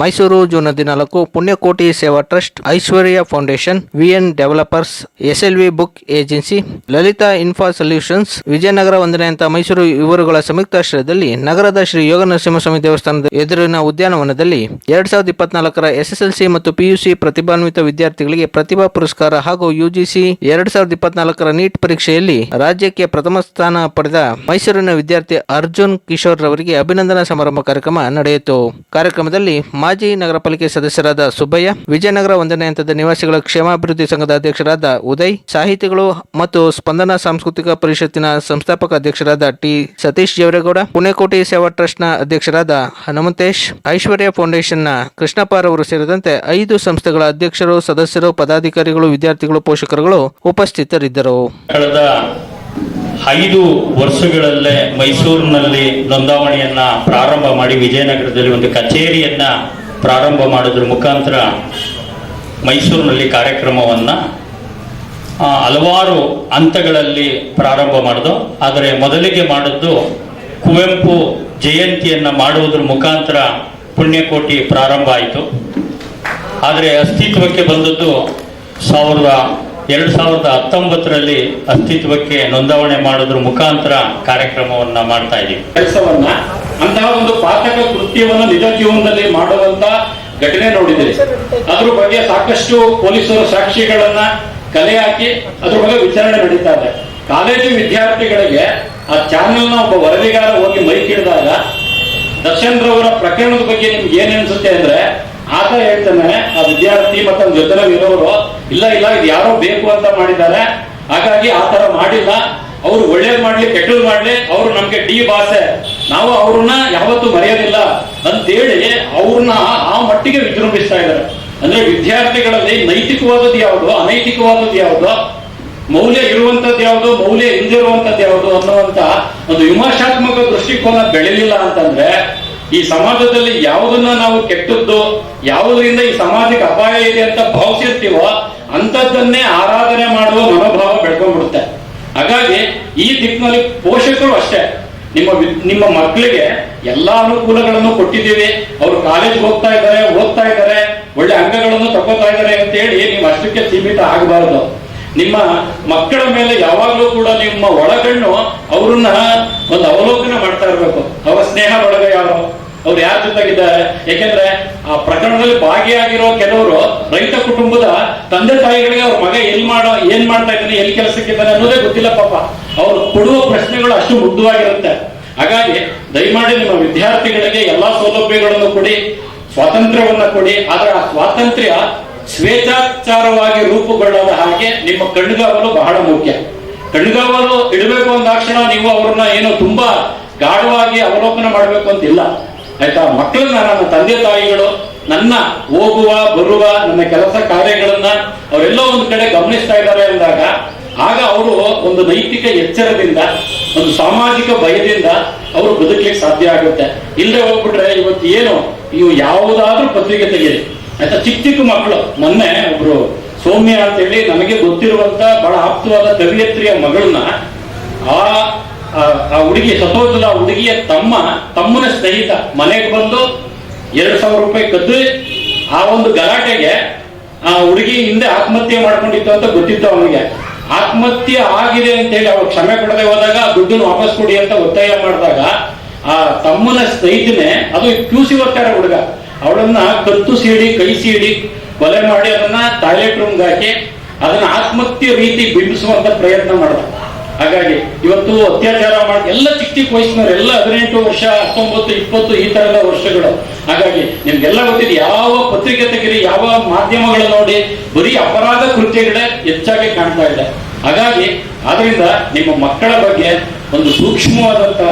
Mysuru June ಹದಿನಾಲ್ಕು Punyakoti Seva trust Aishwarya foundation, VN developers, SLV book agency, Lalitha infra solutions, Vijayanagar ಒಂದನೇ ಅಂತ ಮೈಸೂರು ಇವರುಗಳ ಸಂಯುಕ್ತಾಶ್ರಯದಲ್ಲಿ ನಗರದ ಶ್ರೀ ಯೋಗ ನರಸಿಂಹಸ್ವಾಮಿ ದೇವಸ್ಥಾನದ ಎದುರಿನ ಉದ್ಯಾನವನದಲ್ಲಿ ಎರಡ್ ಸಾವಿರದ ಇಪ್ಪತ್ನಾಲ್ಕರ ಎಸ್ಎಸ್ಎಲ್ಸಿ ಮತ್ತು ಪಿಯುಸಿ ಪ್ರತಿಭಾನ್ವಿತ ವಿದ್ಯಾರ್ಥಿಗಳಿಗೆ ಪ್ರತಿಭಾ ಪುರಸ್ಕಾರ ಹಾಗೂ ಯುಜಿಸಿ ಎರಡ್ ಸಾವಿರದ ಇಪ್ಪತ್ನಾಲ್ಕರ ನೀಟ್ ಪರೀಕ್ಷೆಯಲ್ಲಿ ರಾಜ್ಯಕ್ಕೆ ಪ್ರಥಮ ಸ್ಥಾನ ಪಡೆದ ಮೈಸೂರಿನ ವಿದ್ಯಾರ್ಥಿ ಅರ್ಜುನ್ ಕಿಶೋರ್ ರವರಿಗೆ ಅಭಿನಂದನಾ ಸಮಾರಂಭ ಕಾರ್ಯಕ್ರಮ ನಡೆಯಿತು. ಕಾರ್ಯಕ್ರಮದಲ್ಲಿ ಮಾಜಿ ನಗರ ಪಾಲಿಕೆ ಸದಸ್ಯರಾದ ಸುಬ್ಬಯ್ಯ, ವಿಜಯನಗರ ಒಂದನೇ ಹಂತದ ನಿವಾಸಿಗಳ ಕ್ಷೇಮಾಭಿವೃದ್ಧಿ ಸಂಘದ ಅಧ್ಯಕ್ಷರಾದ ಉದಯ್, ಸಾಹಿತಿಗಳು ಮತ್ತು ಸ್ಪಂದನ ಸಾಂಸ್ಕೃತಿಕ ಪರಿಷತ್ತಿನ ಸಂಸ್ಥಾಪಕ ಅಧ್ಯಕ್ಷರಾದ ಟಿ ಸತೀಶ್ ಜೇವರೇಗೌಡ, ಪುಣೆಕೋಟಿ ಸೇವಾ ಟ್ರಸ್ಟ್ನ ಅಧ್ಯಕ್ಷರಾದ ಹನುಮಂತೇಶ್, ಐಶ್ವರ್ಯ ಫೌಂಡೇಶನ್ನ ಕೃಷ್ಣಪ್ಪ ರವರು ಸೇರಿದಂತೆ ಐದು ಸಂಸ್ಥೆಗಳ ಅಧ್ಯಕ್ಷರು, ಸದಸ್ಯರು, ಪದಾಧಿಕಾರಿಗಳು, ವಿದ್ಯಾರ್ಥಿಗಳು, ಪೋಷಕರುಗಳು ಉಪಸ್ಥಿತರಿದ್ದರು. ಐದು ವರ್ಷಗಳಲ್ಲೇ ಮೈಸೂರಿನಲ್ಲಿ ನೋಂದಾವಣಿಯನ್ನ ಪ್ರಾರಂಭ ಮಾಡಿ ವಿಜಯನಗರದಲ್ಲಿ ಒಂದು ಕಚೇರಿಯನ್ನ ಪ್ರಾರಂಭ ಮಾಡೋದ್ರ ಮುಖಾಂತರ ಮೈಸೂರಿನಲ್ಲಿ ಕಾರ್ಯಕ್ರಮವನ್ನ ಹಲವಾರು ಹಂತಗಳಲ್ಲಿ ಪ್ರಾರಂಭ ಮಾಡಿದು, ಆದರೆ ಮೊದಲಿಗೆ ಮಾಡಿದ್ದು ಕುವೆಂಪು ಜಯಂತಿಯನ್ನ ಮಾಡುವುದರ ಮುಖಾಂತರ ಪುಣ್ಯಕೋಟಿ ಪ್ರಾರಂಭ ಆಯಿತು. ಆದರೆ ಅಸ್ತಿತ್ವಕ್ಕೆ ಬಂದದ್ದು ಸಾವಿರದ ಎರಡು ಸಾವಿರದ ಹತ್ತೊಂಬತ್ತರಲ್ಲಿ ಅಸ್ತಿತ್ವಕ್ಕೆ ನೋಂದಾವಣೆ ಮಾಡೋದ್ರ ಮುಖಾಂತರ ಕಾರ್ಯಕ್ರಮವನ್ನ ಮಾಡ್ತಾ ಇದ್ದೀವಿ. ಕೆಲಸವನ್ನ ಅಂತಹ ಒಂದು ಪಾತಕ ಕೃತ್ಯವನ್ನು ನಿಜ ಜೀವನದಲ್ಲಿ ಮಾಡುವಂತ ಘಟನೆ ನೋಡಿದ್ದೀರಿ ಅದ್ರ ಬಗ್ಗೆ ಸಾಕಷ್ಟು ಪೊಲೀಸರು ಸಾಕ್ಷಿಗಳನ್ನ ಕಲೆ ಹಾಕಿ ಅದ್ರ ಬಗ್ಗೆ ವಿಚಾರಣೆ ನಡೀತಾ ಇದೆ. ಕಾಲೇಜು ವಿದ್ಯಾರ್ಥಿಗಳಿಗೆ ಆ ಚಾನೆಲ್ನ ಒಬ್ಬ ವರದಿಗಾರ ಹೋಗಿ ಮೈಕ್ ಹಿಡಿದಾಗ ದರ್ಶನ್ ರವರ ಪ್ರಕರಣದ ಬಗ್ಗೆ ನಿಮ್ಗೆ ಏನ್ ಅನ್ಸುತ್ತೆ ಅಂದ್ರೆ ಆತ ಹೇಳ್ತಾನೆ, ಆ ವಿದ್ಯಾರ್ಥಿ ಮತ್ತು ಜೊತೆ ಇರೋರು ಇಲ್ಲ ಇಲ್ಲ, ಇದು ಯಾರೋ ಬೇಕು ಅಂತ ಮಾಡಿದ್ದಾರೆ. ಹಾಗಾಗಿ ಆ ತರ ಮಾಡಿಲ್ಲ. ಅವ್ರು ಒಳ್ಳೇದ್ ಮಾಡ್ಲಿ, ಕೆಟ್ಟದ್ ಮಾಡ್ಲಿ, ಅವ್ರು ನಮ್ಗೆ ಡಿ ಭಾಷೆ. ನಾವು ಅವ್ರನ್ನ ಯಾವತ್ತೂ ಮರೆಯೋದಿಲ್ಲ. ಅಂತೇಳಿ ಅವ್ರನ್ನ ಆ ಮಟ್ಟಿಗೆ ವಿಜೃಂಭಿಸ್ತಾ ಇದ್ದಾರೆ. ಅಂದ್ರೆ ವಿದ್ಯಾರ್ಥಿಗಳಲ್ಲಿ ನೈತಿಕವಾದದ್ದು ಯಾವುದು, ಅನೈತಿಕವಾದದ್ದು ಯಾವುದು, ಮೌಲ್ಯ ಇರುವಂತದ್ದು ಯಾವುದು, ಮೌಲ್ಯ ಇಲ್ದಿರುವಂತದ್ದು ಯಾವುದು ಅನ್ನುವಂತ ಒಂದು ವಿಮರ್ಶಾತ್ಮಕ ದೃಷ್ಟಿಕೋನ ಬೆಳೆಯಲಿಲ್ಲ ಅಂತಂದ್ರೆ, ಈ ಸಮಾಜದಲ್ಲಿ ಯಾವುದನ್ನ ನಾವು ಕೆಟ್ಟದ್ದು, ಯಾವುದರಿಂದ ಈ ಸಮಾಜಕ್ಕೆ ಅಪಾಯ ಇದೆ ಅಂತ ಭಾವಿಸಿರ್ತೀವೋ ಅಂತದ್ದನ್ನೇ ಆರಾಧನೆ ಮಾಡುವ ಮನೋಭಾವ ಬೆಳ್ಕೊಂಡ್ಬಿಡುತ್ತೆ. ಹಾಗಾಗಿ ಈ ದಿಕ್ಕಿನಲ್ಲಿ ಪೋಷಕರು ಅಷ್ಟೇ. ನಿಮ್ಮ ನಿಮ್ಮ ಮಕ್ಕಳಿಗೆ ಎಲ್ಲಾ ಅನುಕೂಲಗಳನ್ನು ಕೊಟ್ಟಿದ್ದೀವಿ. ಅವರು ಕಾಲೇಜ್ ಹೋಗ್ತಾ ಇದ್ದಾರೆ, ಓದ್ತಾ ಇದ್ದಾರೆ, ಒಳ್ಳೆ ಅಂಗಗಳನ್ನು ತಗೋತಾ ಇದ್ದಾರೆ ಅಂತೇಳಿ ನೀವು ಅಷ್ಟಕ್ಕೆ ಸೀಮಿತ ಆಗಬಾರದು. ನಿಮ್ಮ ಮಕ್ಕಳ ಮೇಲೆ ಯಾವಾಗಲೂ ಕೂಡ ನಿಮ್ಮ ಒಳಗಣ್ಣು ಅವ್ರನ್ನ ಒಂದು ಅವಲೋಕನ ಮಾಡ್ತಾ ಇರ್ಬೇಕು. ಅವರ ಸ್ನೇಹ ಒಳಗ ಯಾರು? ಅವ್ರು ಯಾರ ಜೊತೆಗಿದ್ದಾರೆ? ಯಾಕೆಂದ್ರೆ ಆ ಪ್ರಕರಣದಲ್ಲಿ ಭಾಗಿಯಾಗಿರೋ ಕೆಲವರು ರೈತ ಕುಟುಂಬದ ತಂದೆ ತಾಯಿಗಳಿಗೆ ಅವ್ರ ಮಗ ಎಲ್ ಮಾಡೋ, ಏನ್ ಮಾಡ್ತಾ ಇದ್ದಾನೆ ಎಲ್ಲಿ ಕೆಲಸಕ್ಕಿದ್ದಾನೆ ಅನ್ನೋದೇ ಗೊತ್ತಿಲ್ಲ ಪಾಪ. ಅವ್ರು ಕೊಡುವ ಪ್ರಶ್ನೆಗಳು ಅಷ್ಟು ಮುಗ್ಧವಾಗಿರುತ್ತೆ. ಹಾಗಾಗಿ ದಯಮಾಡಿ ನಿಮ್ಮ ವಿದ್ಯಾರ್ಥಿಗಳಿಗೆ ಎಲ್ಲಾ ಸೌಲಭ್ಯಗಳನ್ನು ಕೊಡಿ, ಸ್ವಾತಂತ್ರ್ಯವನ್ನ ಕೊಡಿ, ಆದ್ರೆ ಆ ಸ್ವಾತಂತ್ರ್ಯ ಸ್ವೇಚ್ಛಾಚಾರವಾಗಿ ರೂಪುಗೊಳ್ಳದ ಹಾಗೆ ನಿಮ್ಮ ಕಣ್ಗಾವಲು ಬಹಳ ಮುಖ್ಯ. ಕಣ್ಗಾವಲು ಇಡಬೇಕು ಅಂದಾಕ್ಷಣ ನೀವು ಅವ್ರನ್ನ ಏನು ತುಂಬಾ ಗಾಢವಾಗಿ ಅವಲೋಕನ ಮಾಡಬೇಕು ಅಂತಿಲ್ಲ. ಆಯ್ತಾ ಮಕ್ಕಳನ್ನ ನನ್ನ ತಂದೆ ತಾಯಿಗಳು, ನನ್ನ ಹೋಗುವ, ಬರುವ, ನನ್ನ ಕೆಲಸ ಕಾರ್ಯಗಳನ್ನ ಅವರೆಲ್ಲ ಒಂದು ಕಡೆ ಗಮನಿಸ್ತಾ ಇದ್ದಾರೆ ಅಂದಾಗ, ಆಗ ಅವರು ಒಂದು ನೈತಿಕ ಎಚ್ಚರದಿಂದ, ಒಂದು ಸಾಮಾಜಿಕ ಭಯದಿಂದ ಅವರು ಬದುಕಲಿಕ್ಕೆ ಸಾಧ್ಯ ಆಗುತ್ತೆ. ಇಲ್ಲದೆ ಹೋಗ್ಬಿಟ್ರೆ ಇವತ್ತು ಏನು? ನೀವು ಯಾವುದಾದ್ರೂ ಪತ್ರಿಕೆ ತೆಗೀರಿ. ಆಯ್ತಾ, ಚಿಕ್ಕ ಚಿಕ್ಕ ಮಕ್ಕಳು. ಮೊನ್ನೆ ಒಬ್ರು ಸೌಮ್ಯ ಅಂತೇಳಿ ನಮಗೆ ಗೊತ್ತಿರುವಂತ ಬಹಳ ಆಪ್ತವಾದ ಕವಿಯತ್ರಿಯ ಮಗಳನ್ನ ಆ ಆ- ಹುಡುಗಿ ಸತೋದಲ ಹುಡುಗಿಯ ತಮ್ಮ, ತಮ್ಮನ ಸ್ನೇಹಿತ ಮನೆಗೆ ಬಂದು ಎರಡು ಸಾವಿರ ರೂಪಾಯಿ ಕದ್ದು ಆ ಒಂದು ಗಲಾಟೆಗೆ ಆ ಹುಡುಗಿ ಹಿಂದೆ ಆತ್ಮಹತ್ಯೆ ಮಾಡ್ಕೊಂಡಿತ್ತು ಅಂತ ಗೊತ್ತಿತ್ತು ಅವನಿಗೆ. ಆತ್ಮಹತ್ಯೆ ಆಗಿದೆ ಅಂತ ಹೇಳಿ ಅವ್ರು ಕ್ಷಮೆ ಕೊಡದೆ ಹೋದಾಗ ದುಡ್ಡನ್ನು ವಾಪಸ್ ಕೊಡಿ ಅಂತ ಒತ್ತಾಯ ಮಾಡಿದಾಗ ಆ ತಮ್ಮನ ಸ್ನೇಹಿತನೇ, ಅದು ಕ್ಯೂಸಿ ಹೋಗ್ತಾರೆ ಹುಡುಗ, ಅವಳನ್ನ ಕತ್ತು ಸೀಡಿ, ಕೈ ಸೀಡಿ ಕೊಲೆ ಮಾಡಿ ಅದನ್ನ ಟಾಯ್ಲೆಟ್ ರೂಮ್ಗೆ ಹಾಕಿ ಅದನ್ನ ಆತ್ಮಹತ್ಯೆ ರೀತಿ ಬಿಂಬಿಸುವಂತ ಪ್ರಯತ್ನ ಮಾಡ್ದ. ಹಾಗಾಗಿ ಇವತ್ತು ಅತ್ಯಾಚಾರ ಮಾಡಿ, ಎಲ್ಲ ಚಿಕ್ಕ ಚಿಕ್ಕ ವಯಸ್ಸಿನವ್ರು, ಎಲ್ಲ ಹದಿನೆಂಟು ವರ್ಷ, ಹತ್ತೊಂಬತ್ತು, ಇಪ್ಪತ್ತು ಈ ತರ ಎಲ್ಲ ವರ್ಷಗಳು. ಹಾಗಾಗಿ ನಿಮ್ಗೆಲ್ಲ ಗೊತ್ತಿದೆ, ಯಾವ ಪತ್ರಿಕೆ ತೆಗಿರಿ ಯಾವ ಮಾಧ್ಯಮಗಳ ನೋಡಿ ಬರೀ ಅಪರಾಧ ಕೃತ್ಯಗಳೇ ಹೆಚ್ಚಾಗಿ ಕಾಣ್ತಾ ಇದೆ. ಹಾಗಾಗಿ ಆದ್ರಿಂದ ನಿಮ್ಮ ಮಕ್ಕಳ ಬಗ್ಗೆ ಒಂದು ಸೂಕ್ಷ್ಮವಾದಂತ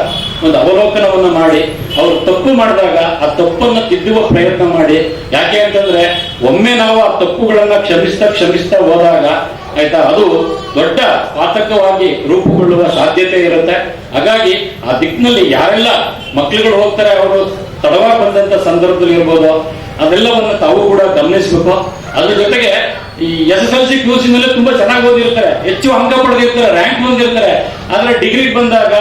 ಒಂದು ಅವಲೋಕನವನ್ನ ಮಾಡಿ, ಅವರು ತಪ್ಪು ಮಾಡಿದಾಗ ಆ ತಪ್ಪನ್ನು ತಿದ್ದುವ ಪ್ರಯತ್ನ ಮಾಡಿ. ಯಾಕೆ ಅಂತಂದ್ರೆ ಒಮ್ಮೆ ನಾವು ಆ ತಪ್ಪುಗಳನ್ನ ಕ್ಷಮಿಸ್ತಾ ಕ್ಷಮಿಸ್ತಾ ಹೋದಾಗ ಆಯ್ತಾ? ಅದು ದೊಡ್ಡ ಪಾತಕವಾಗಿ ರೂಪುಗೊಳ್ಳುವ ಸಾಧ್ಯತೆ ಇರುತ್ತೆ. ಹಾಗಾಗಿ ಆ ದಿಕ್ಕಿನಲ್ಲಿ ಯಾರೆಲ್ಲ ಮಕ್ಕಳುಗಳು ಹೋಗ್ತಾರೆ, ಅವರು ತಡವಾಗಿ ಬಂದಂತ ಸಂದರ್ಭದಲ್ಲಿ ಇರ್ಬೋದು. ಅದೆಲ್ಲವನ್ನು ತಾವು ಕೂಡ ಗಮನಿಸಬೇಕು. ಅದ್ರ ಜೊತೆಗೆ ಈ ಎಸ್ ಎಸ್ ಎಲ್ ಸಿ ಪಿ ನಲ್ಲಿ ತುಂಬಾ ಚೆನ್ನಾಗಿ ಓದಿರ್ತಾರೆ. ಹೆಚ್ಚು ಅಂಕ ಪಡೆದಿರ್ತಾರೆ ರ್ಯಾಂಕ್ ಹೊಂದಿರ್ತಾರೆ. ಆದ್ರೆ ಡಿಗ್ರಿ ಬಂದಾಗ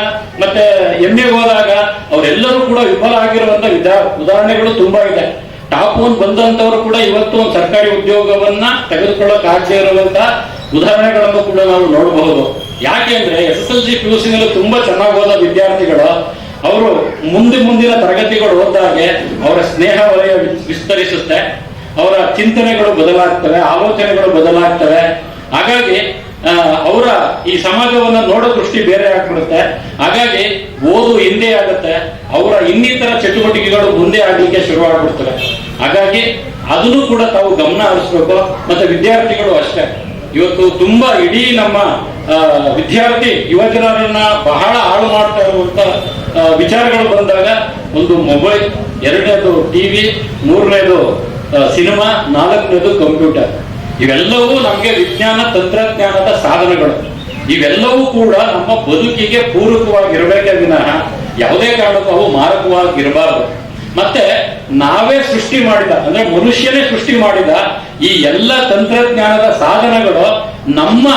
ಮತ್ತೆ ಎಂ ಎ ಹೋದಾಗ ಅವರೆಲ್ಲರೂ ಕೂಡ ವಿಫಲ ಆಗಿರುವಂತ ವಿಧ ಉದಾಹರಣೆಗಳು ತುಂಬಾ ಇದೆ. ಟಾಪ್ ಒನ್ ಬಂದಂತವರು ಕೂಡ ಇವತ್ತು ಒಂದು ಸರ್ಕಾರಿ ಉದ್ಯೋಗವನ್ನ ತೆಗೆದುಕೊಳ್ಳಕ್ ಆಗದೆ ಇರುವಂತ ಉದಾಹರಣೆಗಳನ್ನು ಕೂಡ ನಾವು ನೋಡಬಹುದು. ಯಾಕೆಂದ್ರೆ ಎಸ್ ಎಸ್ ಎಲ್ ಸಿ ನಲ್ಲಿ ತುಂಬಾ ಚೆನ್ನಾಗಿ ಓದೋ ವಿದ್ಯಾರ್ಥಿಗಳು, ಅವರು ಮುಂದೆ ಮುಂದಿನ ತರಗತಿಗಳು ಓದಾಗೆ ಅವರ ಸ್ನೇಹ ವಲಯ ವಿಸ್ತರಿಸುತ್ತೆ, ಅವರ ಚಿಂತನೆಗಳು ಬದಲಾಗ್ತವೆ, ಆಲೋಚನೆಗಳು ಬದಲಾಗ್ತವೆ. ಹಾಗಾಗಿ ಅವರ ಈ ಸಮಾಜವನ್ನು ನೋಡೋ ದೃಷ್ಟಿ ಬೇರೆ ಆಗ್ಬಿಡುತ್ತೆ. ಹಾಗಾಗಿ ಓದು ಹಿಂದೆ ಆಗುತ್ತೆ, ಅವರ ಇನ್ನಿತರ ಚಟುವಟಿಕೆಗಳು ಮುಂದೆ ಆಗ್ಲಿಕ್ಕೆ ಶುರು ಆಗ್ಬಿಡ್ತವೆ ಹಾಗಾಗಿ ಅದನ್ನು ಕೂಡ ತಾವು ಗಮನ ಹರಿಸ್ಬೇಕು, ಮತ್ತೆ ವಿದ್ಯಾರ್ಥಿಗಳು ಅಷ್ಟೇ. ಇವತ್ತು ತುಂಬಾ ಇಡೀ ನಮ್ಮ ವಿದ್ಯಾರ್ಥಿ ಯುವಜನರನ್ನ ಬಹಳ ಹಾಳು ಮಾಡ್ತಾ ಇರುವಂತ ವಿಚಾರಗಳು ಬಂದಾಗ ಒಂದು ಮೊಬೈಲ್, ಎರಡನೇದು ಟಿವಿ, ಮೂರನೇದು ಸಿನಿಮಾ, ನಾಲ್ಕನೇದು ಕಂಪ್ಯೂಟರ್. ಇವೆಲ್ಲವೂ ನಮಗೆ ವಿಜ್ಞಾನ, ತಂತ್ರಜ್ಞಾನದ ಸಾಧನಗಳು. ಇವೆಲ್ಲವೂ ಕೂಡ ನಮ್ಮ ಬದುಕಿಗೆ ಪೂರಕವಾಗಿರಬೇಕೇ ವಿನಃ ಯಾವುದೇ ಕಾರಣಕ್ಕೂ ಅವು ಮಾರಕವಾಗಿರಬಾರದು. ಮತ್ತೆ ನಾವೇ ಸೃಷ್ಟಿ ಮಾಡಿದ, ಅಂದ್ರೆ ಮನುಷ್ಯನೇ ಸೃಷ್ಟಿ ಮಾಡಿದ ಈ ಎಲ್ಲ ತಂತ್ರಜ್ಞಾನದ ಸಾಧನಗಳು ನಮ್ಮ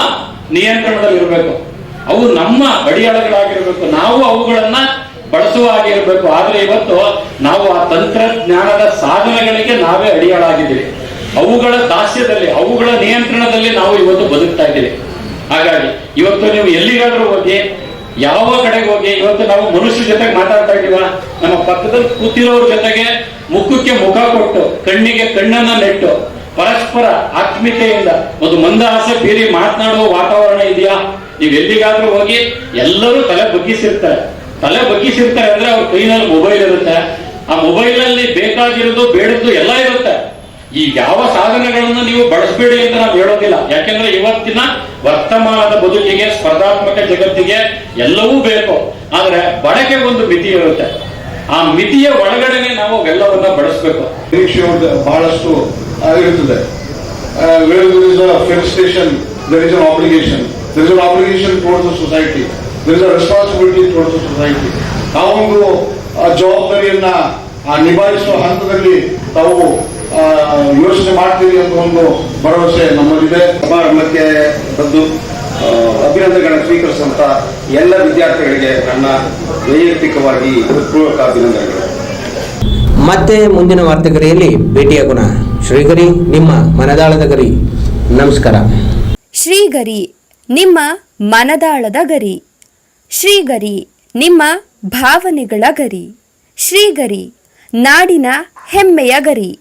ನಿಯಂತ್ರಣದಲ್ಲಿರಬೇಕು ಅವು ನಮ್ಮ ಗಡಿಯಾಳಗಳಾಗಿರ್ಬೇಕು ನಾವು ಅವುಗಳನ್ನ ಬಳಸುವ ಹಾಗೆ ಇರಬೇಕು. ಆದ್ರೆ ಇವತ್ತು ನಾವು ಆ ತಂತ್ರಜ್ಞಾನದ ಸಾಧನಗಳಿಗೆ ನಾವೇ ಅಡಿಯಾಳಾಗಿದ್ದೀವಿ. ಅವುಗಳ ದಾಸ್ಯದಲ್ಲಿ, ಅವುಗಳ ನಿಯಂತ್ರಣದಲ್ಲಿ ನಾವು ಇವತ್ತು ಬದುಕ್ತಾ ಇದ್ದೀವಿ. ಹಾಗಾಗಿ, ಇವತ್ತು ನೀವು ಎಲ್ಲಿಗಾದ್ರೂ ಹೋಗಿ ಯಾವ ಕಡೆಗೆ ಹೋಗಿ? ಇವತ್ತು ನಾವು ಮನುಷ್ಯ ಜೊತೆಗೆ ಮಾತಾಡ್ತಾ ಇದೀವ ನಮ್ಮ ಪಕ್ಕದಲ್ಲಿ ಕೂತಿರೋರ ಜೊತೆಗೆ ಮುಖಕ್ಕೆ ಮುಖ ಕೊಟ್ಟು, ಕಣ್ಣಿಗೆ ಕಣ್ಣನ್ನ ನೆಟ್ಟು ಪರಸ್ಪರ ಆತ್ಮೀಯತೆಯಿಂದ ಒಂದು ಮಂದಹಾಸ ಬೀರಿ ಮಾತನಾಡುವ ವಾತಾವರಣ ಇದೆಯಾ? ನೀವು ಎಲ್ಲಿಗಾದ್ರೂ ಹೋಗಿ ಎಲ್ಲರೂ ತಲೆ ಬಗ್ಗಿಸಿರ್ತಾರೆ. ತಲೆ ಬಗ್ಗಿಸಿರ್ತಾರೆ ಅಂದ್ರೆ ಅವ್ರ ಕೈನಲ್ಲಿ ಮೊಬೈಲ್ ಇರುತ್ತೆ. ಆ ಮೊಬೈಲ್ ಅಲ್ಲಿ ಬೇಕಾಗಿರೋದು, ಬೇಡದ್ದು ಎಲ್ಲ ಇರುತ್ತೆ. ಈ ಯಾವ ಸಾಧನಗಳನ್ನು ನೀವು ಬಳಸಬೇಡಿ ಅಂತ ನಾವು ಹೇಳೋದಿಲ್ಲ. ಯಾಕೆಂದ್ರೆ ಇವತ್ತಿನ ವರ್ತಮಾನದ ಬದುಕಿಗೆ ಸ್ಪರ್ಧಾತ್ಮಕ ಜಗತ್ತಿಗೆ ಎಲ್ಲವೂ ಬೇಕು. ಆದ್ರೆ ಬಳಕೆ ಒಂದು ಮಿತಿ ಇರುತ್ತೆ. ಆ ಮಿತಿಯ ಒಳಗಡೆನೆ ನಾವು ಅವೆಲ್ಲವನ್ನ ಬಳಸಬೇಕು. ನಿರೀಕ್ಷೆ ಒಂದು ಬಹಳಷ್ಟು ಇರುತ್ತದೆ. Station there is an obligation there is an obligation towards the society there is a responsibility towards the society ಆ, ಜವಾಬ್ದಾರಿಯನ್ನ ಆ, ನಿಭಾಯಿಸುವ ಹಂತದಲ್ಲಿ ತಾವು ಯೋಚನೆ ಮಾಡ್ತೀವಿ ಅಂತ ಒಂದು ಭರವಸೆ ನಮ್ಮಲ್ಲಿದೆ. ಸಮಾರಂಭಕ್ಕೆ ಬಂದು ಅಭಿನಂದನೆಗಳನ್ನು ಸ್ವೀಕರಿಸುವಂತ ಎಲ್ಲ ವಿದ್ಯಾರ್ಥಿಗಳಿಗೆ ನನ್ನ ವೈಯಕ್ತಿಕವಾಗಿ ಹೃತ್ಪೂರ್ವಕ ಅಭಿನಂದನೆಗಳು. ಮತ್ತೆ ಮುಂದಿನ ವಾರ್ತೆಗರಿಯಲ್ಲಿ ಭೇಟಿಯಾಗೋಣ ಶ್ರೀಗರಿ ನಿಮ್ಮ ಮನದಾಳದ ಗರಿ. ನಮಸ್ಕಾರ. ಶ್ರೀಗರಿ ನಿಮ್ಮ ಮನದಾಳದ ಗರಿ. ಶ್ರೀಗರಿ ನಿಮ್ಮ ಭಾವನೆಗಳ ಗರಿ. ಶ್ರೀಗರಿ ನಾಡಿನ ಹೆಮ್ಮೆಯ ಗರಿ.